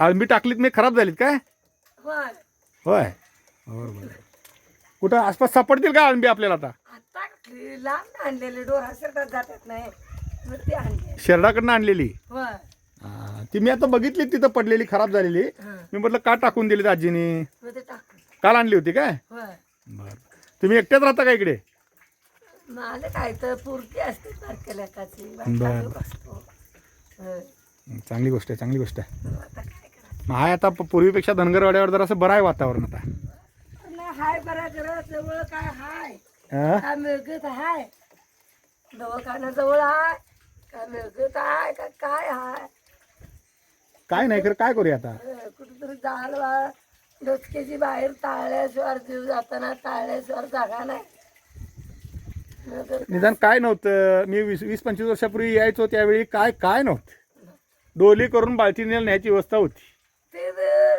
आंबी टाकलीत मी खराब झालीत काय? होय. कुठं आसपास सापडतील का आंबी आपल्याला आता? आता कुठली लांब आणलेले डोरा शेतात जातात नाही. मग ते आणले शेरडाकडनं आणलेली? होय. हा, ती मी आता बघितली तिथं पडलेली खराब झालेली. हं. मी म्हटलं का टाकून दिली आजीनी? मग ते टाकून काल आणली होती काय? होय. बरं. तुम्ही एकट्याच राहता का इकडे? मग आलं काय तर पुरती असते बारक्या लेकाची. बरं. बारका लोक असतो. होय. चांगली गोष्ट आहे चांगली गोष्ट आहे. आता मग हाय आता पूर्वीपेक्षा धनगरवाड्यावर जरा असं बरं आहे वातावरण आता. हाय बरा जवळ काय हाय? हा? काय मिळगत हाय? दवाखाना जवळ हाय? काय मिळगत हाय? का काय हाय? काय नाही खरं काय करूया आता? कुठेतरी जाल बा डोचक्याची बाहेर टाळल्याशिवाय जीव जाताना टाळल्याशिवाय जागा नाही. निदान काय नव्हतं? मी वीस वीस पंचवीस वर्षापूर्वी यायचो त्यावेळी काय काय नव्हतं? डोली करून बाल्टीने न्यायची व्यवस्था होती. ते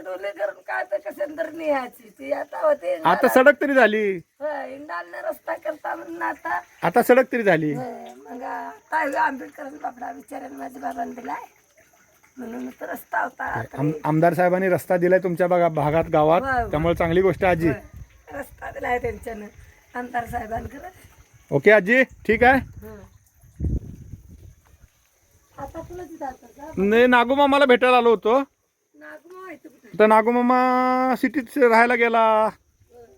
डोले करून काय तर कशांतर निहायची ती आता होते आता सडक तरी झाली. इंडालने रस्ता करता म्हणून आता. आता सडक तरी झाली. मग आता आंबेडकर बाबडा बिचाऱ्याने माझ्या बाबांनी दिलाय म्हणून रस्ता होता. आम- आमदार साहेबांनी रस्ता दिलाय तुमच्या भागा भागात गावात. त्यामुळे चांगली गोष्ट आहे आजी. रस्ता दिलाय त्यांच्यानं. आमदार साहेबांकडे. ओके आजी ठीक आहे? आता तुला तिथं आता का नाही नागोमामाला भेटायला आलो होतो. तर नागोमामा सिटीत राहायला गेला.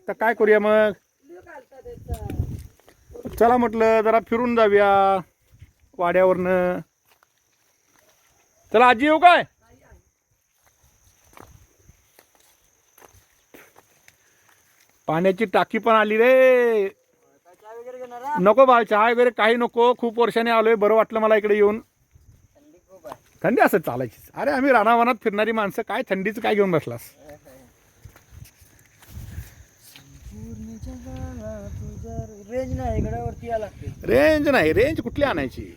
तर काय करूया मग? चला म्हटलं जरा फिरून जाऊया वाड्यावरनं. चला आजी येऊ काय? पाण्याची टाकी पण आली रे. नको बाळ चहा वगैरे काही नको. खूप वर्षाने आलोय. बरं वाटलं मला इकडे येऊन. थंडी असं चालायची अरे आम्ही रानावनात फिरणारी माणसं काय थंडीचं काय घेऊन बसलास? रेंज नाही रेंज कुठली आणायची?